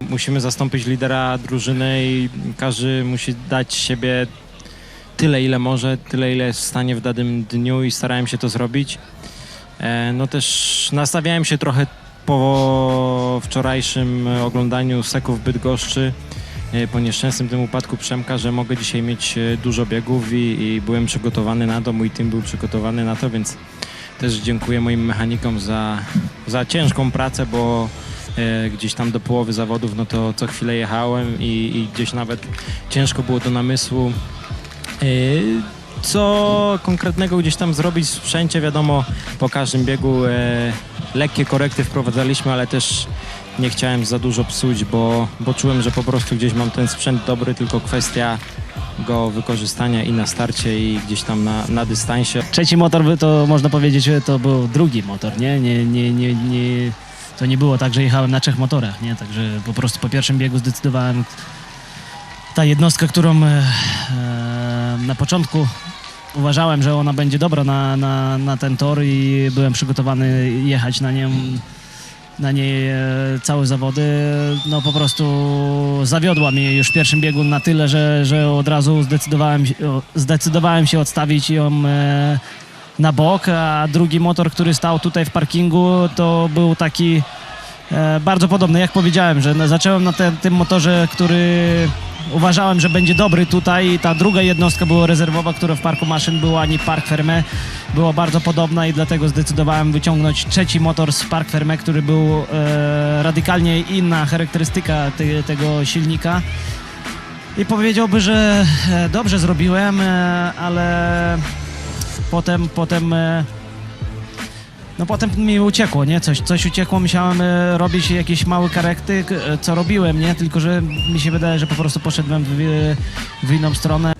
musimy zastąpić lidera drużyny i każdy musi dać siebie tyle, ile może, tyle, ile jest w stanie w danym dniu i starałem się to zrobić. E, No też nastawiałem się trochę po wczorajszym oglądaniu Seków Bydgoszczy, e, po nieszczęsnym tym upadku Przemka, że mogę dzisiaj mieć e, dużo biegów i, i byłem przygotowany na to, mój team był przygotowany na to, więc też dziękuję moim mechanikom za, za ciężką pracę, bo gdzieś tam do połowy zawodów, no to co chwilę jechałem i, i gdzieś nawet ciężko było do namysłu e, co konkretnego gdzieś tam zrobić w sprzęcie, wiadomo, po każdym biegu e, lekkie korekty wprowadzaliśmy, ale też nie chciałem za dużo psuć, bo, bo czułem, że po prostu gdzieś mam ten sprzęt dobry, tylko kwestia go wykorzystania i na starcie i gdzieś tam na, na dystansie. Trzeci motor to można powiedzieć, to był drugi motor, nie? Nie, nie, nie, nie? To nie było tak, że jechałem na trzech motorach, nie? Także po prostu po pierwszym biegu zdecydowałem ta jednostka, którą e, e, na początku uważałem, że ona będzie dobra na, na, na ten tor i byłem przygotowany jechać na nią na niej e, całe zawody, no po prostu zawiodła mnie już w pierwszym biegu na tyle, że, że od razu zdecydowałem, zdecydowałem się odstawić ją e, na bok, a drugi motor, który stał tutaj w parkingu, to był taki e, bardzo podobny, jak powiedziałem, że zacząłem na te, tym motorze, który uważałem, że będzie dobry tutaj. Ta druga jednostka była rezerwowa, która w parku maszyn była, ani Park Ferme była bardzo podobna i dlatego zdecydowałem wyciągnąć trzeci motor z Park Ferme, który był e, radykalnie inna charakterystyka te, tego silnika. I powiedziałby, że e, dobrze zrobiłem, e, ale potem, potem e, no potem mi uciekło, nie? Coś, coś uciekło, musiałem e, robić jakieś małe korekty, k- e, co robiłem, nie? Tylko, że mi się wydaje, że po prostu poszedłem w, w inną stronę.